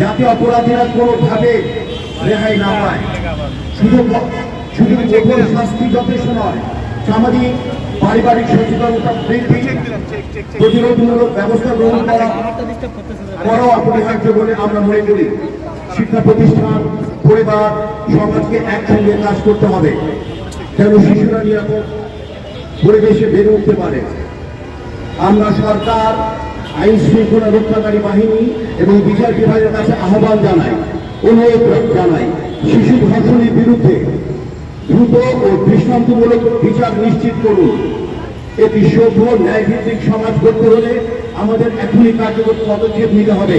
যাতে অপরাধীরা কোনোভাবে রেহাই না পায়। শুধু শুধু কঠোর শাস্তি যথেষ্ট নয়। সামাজিক, পারিবারিক সচেতনতা বৃদ্ধি, প্রতিরোধমূলক ব্যবস্থা গ্রহণ করা বড় অপরিহার্য বলে আমরা মনে করি। শিক্ষা প্রতিষ্ঠান, পরিবার, সমাজকে একসঙ্গে কাজ করতে হবে, যেন শিশুরা নিরাপদ পরিবেশে বেড়ে উঠতে পারে। আমরা সরকার আইন শৃঙ্খলা রক্ষাকারী বাহিনী এবং বিচার বিভাগের কাছে আহ্বান জানাই, অনুরোধ জানাই, শিশু ধর্ষণের বিরুদ্ধে দ্রুত ও দৃষ্টান্তমূলক বিচার নিশ্চিত করুন। একটি সভ্য ন্যায়ভিত্তিক সমাজ গড়তে হলে আমাদের এখনই কার্যকর পদক্ষেপ নিতে হবে।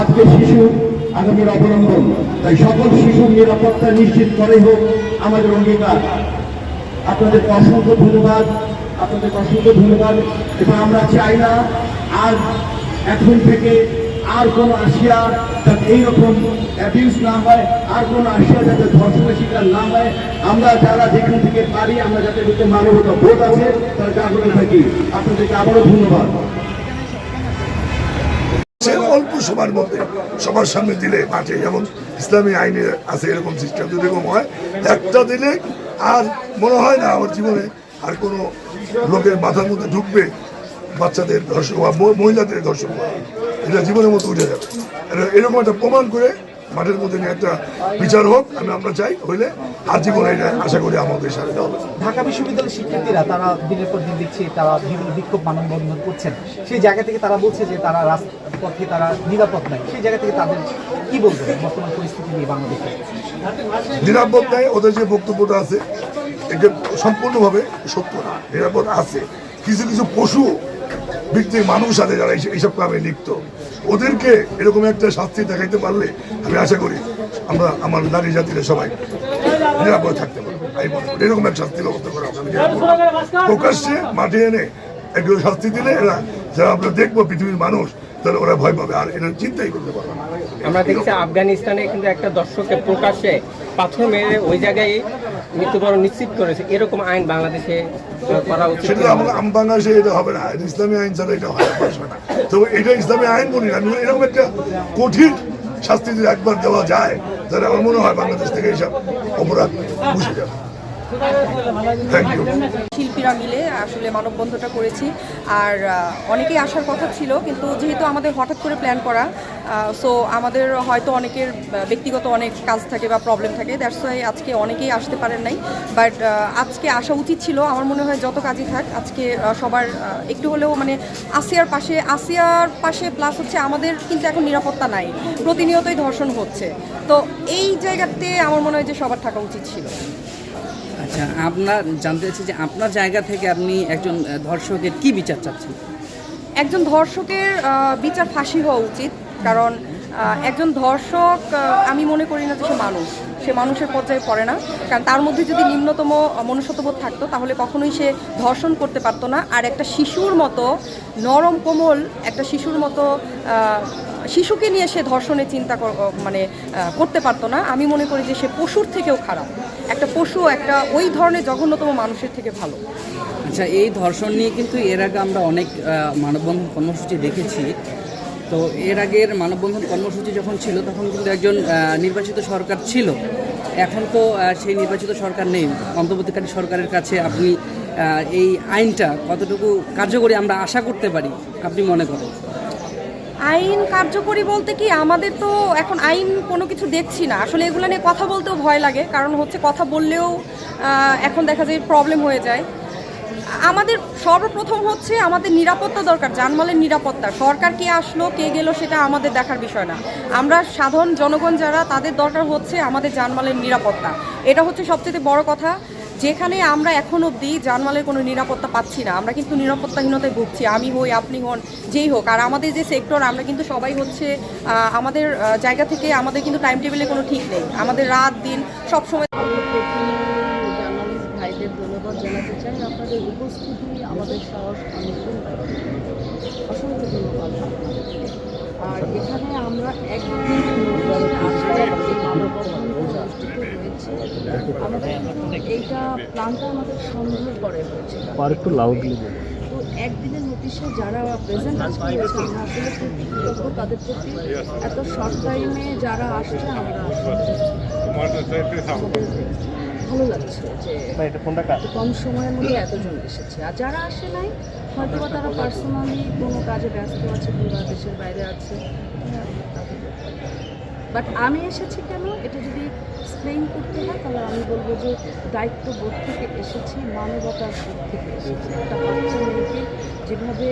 আজকে শিশু আগামীর অবলম্বন, তাই সকল শিশুর নিরাপত্তা নিশ্চিত করে হোক আমাদের অঙ্গীকার। আপনাদের অসংখ্য ধন্যবাদ। আপনাদের অসংখ্য ধন্যবাদ। এবং আমরা চাই না। আর এখন থেকে আর কোন আসিয়া যাতে এইরকম অ্যাবিউজ না হয়, আর কোন আসিয়া যাতে ধর্ষণের শিকার না হয়, আমরা যারা যেখান থেকে পারি, আমরা যাতে বুঝতে মানবতা বোধ আছে, তার জাগরণ থাকি। আপনাদেরকে আবারও ধন্যবাদ। অল্প সময়ের মধ্যে, সবার সামনে দিলে মাঠে, যেমন ইসলামী আইনে আছে এরকম সিস্টেম যদি এরকম হয়, একটা দিলে আর মনে হয় না আমার জীবনে আর কোনো লোকের মাথার মধ্যে ঢুকবে বাচ্চাদের ধর্ষণ বা মহিলাদের ধর্ষণ এটা জীবনের মতো উঠে যাবে। এরকম একটা প্রমাণ করে মাঠের মধ্যে নিয়ে একটা বিচার হোক আমি আমরা চাই হইলে আর জীবনে এটা আশা করি আমাদের সাথে হবে। ঢাকা বিশ্ববিদ্যালয়ের শিক্ষার্থীরা তারা দিনের পর দিন দেখছি তারা বিভিন্ন বিক্ষোভ মানববন্ধন করছেন। সেই জায়গা থেকে তারা বলছে যে তারা রাজপথে তারা নিরাপদ নাই। সেই জায়গা থেকে তাদের কি বলবেন বর্তমান পরিস্থিতি নিয়ে বাংলাদেশে? নিরাপদ নেই ওদের যে বক্তব্যটা আছে এটা সম্পূর্ণভাবে সত্য না, নিরাপদ আছে। কিছু কিছু পশু ব্যক্তি মানুষ আছে যারা এইসব- কামে লিপ্ত। ওদেরকে এরকম একটা শাস্তি দেখাইতে পারলে আমি আশা করি আমরা আমার নারী জাতিরা সবাই নিরাপদ থাকতে পারব। এরকম একটা শাস্তি ব্যবস্থা করা। প্রকাশ্যে মাঠে এনে একটু শাস্তি দিলে এরা যারা আমরা দেখব পৃথিবীর মানুষ, তাহলে ওরা ভয় পাবে আর এটা চিন্তাই করতে পারবে আমরা দেখেছি আফগানিস্তানে কিন্তু একটা দর্শকের প্রকাশ্যে পাথর মেরে ওই জায়গায় মৃত্যুবরণ নিশ্চিত করেছে এরকম আইন বাংলাদেশে করা উচিত সেটা বাংলাদেশে এটা হবে না ইসলামী আইন ছাড়া এটা হয় না তবে এটা ইসলামী আইন বলি না এরকম একটা কঠিন শাস্তি যদি একবার দেওয়া যায় তাহলে আমার মনে হয় বাংলাদেশ থেকে এইসব অপরাধ বুঝে যাবে। শিল্পীরা মিলে আসলে মানববন্ধনটা করেছি। আর অনেকেই আসার কথা ছিল, কিন্তু যেহেতু আমাদের হঠাৎ করে প্ল্যান করা সো আমাদের হয়তো অনেকের ব্যক্তিগত অনেক কাজ থাকে বা প্রবলেম থাকে দ্যাটস ওয়াই আজকে অনেকেই আসতে পারেন নাই। বাট আজকে আসা উচিত ছিল, আমার মনে হয় যত কাজই থাক, আজকে সবার একটু হলেও মানে আসিয়ার পাশে আসিয়ার পাশে প্লাস হচ্ছে আমাদের কিন্তু এখন নিরাপত্তা নাই, প্রতিনিয়তই ধর্ষণ হচ্ছে। তো এই জায়গাতে আমার মনে হয় যে সবার থাকা উচিত ছিল। আচ্ছা আপনার, জানতে চাচ্ছি যে আপনার জায়গা থেকে আপনি একজন ধর্ষকের কি বিচার চাচ্ছেন? একজন ধর্ষকের বিচার ফাঁসি হওয়া উচিত, কারণ একজন ধর্ষক আমি মনে করি না যে সে মানুষ। সে মানুষের পর্যায়ে পড়ে না। কারণ তার মধ্যে যদি নিম্নতম মনুষ্যত্ববোধ থাকতো, তাহলে কখনোই সে ধর্ষণ করতে পারতো না। আর একটা শিশুর মতো নরম কোমল একটা শিশুর মতো শিশুকে নিয়ে সে ধর্ষণের চিন্তা মানে করতে পারতো না। আমি মনে করি যে সে পশুর থেকেও খারাপ। একটা পশু একটা ওই ধরনের জঘন্যতম মানুষের থেকে ভালো। আচ্ছা এই ধর্ষণ নিয়ে কিন্তু এর আগে আমরা অনেক মানববন্ধন কর্মসূচি দেখেছি। তো এর আগের মানববন্ধন কর্মসূচি যখন ছিল, তখন কিন্তু একজন নির্বাচিত সরকার ছিল। এখন তো সেই নির্বাচিত সরকার নেই। অন্তর্বর্তীকালীন সরকারের কাছে আপনি এই আইনটা কতটুকু কার্যকরী আমরা আশা করতে পারি, আপনি মনে করেন? আইন কার্যকরী বলতে কি, আমাদের তো এখন আইন কোনো কিছু দেখছি না। আসলে এগুলো নিয়ে কথা বলতেও ভয় লাগে, কারণ হচ্ছে কথা বললেও এখন দেখা যায় প্রবলেম হয়ে যায়। আমাদের সর্বপ্রথম হচ্ছে আমাদের নিরাপত্তা দরকার জানমালের নিরাপত্তা। সরকার কে আসলো, কে গেল সেটা আমাদের দেখার বিষয় না। আমরা সাধারণ জনগণ যারা, তাদের দরকার হচ্ছে আমাদের জানমালের নিরাপত্তা। এটা হচ্ছে সবচেয়ে বড় কথা। যেখানে আমরা এখন অবধি জানমালের কোনো নিরাপত্তা পাচ্ছি না, আমরা কিন্তু নিরাপত্তাহীনতায় ভুগছি। আমি হই, আপনি হন, যেই হোক। আর আমাদের যে সেক্টর আমরা কিন্তু সবাই হচ্ছে আমাদের জায়গা থেকে আমাদের কিন্তু টাইম টেবিলে কোনো ঠিক নেই। আমাদের রাত, দিন সব সময় আপনাদের উপস্থিতি আমাদের সাহস অনেকগুণ অসংখ্য ধন্যবাদ। আর এখানে আমরা একদিন হয়েছে আমাদের এইটা প্ল্যানটা আমাদের সন্দেহ করে হয়েছিল আর একটু লাউডলি তো একদিনের নোটিশে যারা প্রেজেন্ট আজকে আমরা আসলে খুব কৃতজ্ঞ তাদের প্রতি এত শর্ট টাইমে যারা আসছে আমরা আমাদের ভালো লাগছে যে কম সময়ের মধ্যে এতজন এসেছে। আর যারা আসে নাই হয়তো বা তারা পার্সোনালি কোনো কাজে ব্যস্ত আছে কিংবা দেশের বাইরে আছে। বাট আমি এসেছি কেন? এটা যদি এক্সপ্লেইন করতে হয় তাহলে আমি বলব যে দায়িত্ববোধ থেকে এসেছি মানবতার বোধ থেকে এসেছি। একটা বাচ্চা মেয়েকে যেভাবে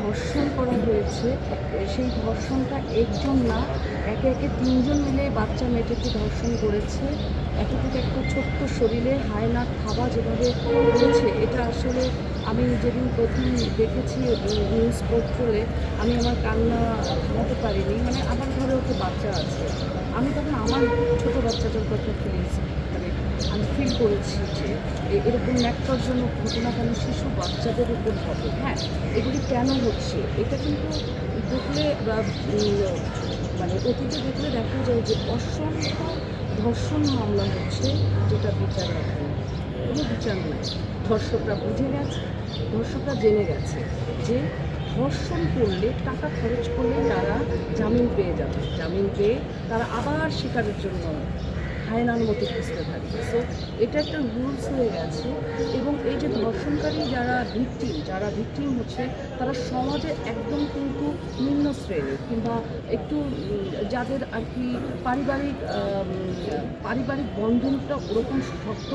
ধর্ষণ করা হয়েছে সেই ধর্ষণটা একজন না একে একে তিনজন মিলে বাচ্চা মেয়েটাকে ধর্ষণ করেছে। একটা ছোট্ট শরীরে হায়না খাওয়া যেভাবে রয়েছে এটা আসলে আমি যেদিন প্রথম দেখেছি নিউজ পোর্টালে আমি আমার কান্না থামাতে পারিনি। মানে আমার ঘরেও তো বাচ্চা আছে। আমি তখন আমার ছোট বাচ্চাটার কথা ফিলিংস মানে আমি ফিল করেছি যে এরকম ন্যাক্কারজনক ঘটনা কেন শিশু বাচ্চাদের উপর হবে হ্যাঁ এগুলি কেন হচ্ছে? এটা কিন্তু দেখলে বা মানে অতীতে দেখলে দেখা যায় যে অসংখ্য ধর্ষণ মামলা হচ্ছে যেটা বিচার কোনো বিচার নেই। ধর্ষকরা বুঝে গেছে, ধর্ষকরা জেনে গেছে যে ধর্ষণ করলে টাকা খরচ করলে তারা জামিন পেয়ে যাবে। জামিন পেয়ে তারা আবার শিকারের জন্য হায়নার মতো খুঁজতে থাকবে সো এটা একটা রুলস হয়ে গেছে এবং এই যে ধর্ষণকারী যারা ভিকটিম যারা ভিকটিম হচ্ছে, তারা সমাজে একদম কিন্তু নিম্ন শ্রেণির কিংবা একটু যাদের আর কি পারিবারিক পারিবারিক বন্ধনটা ওরকম শক্ত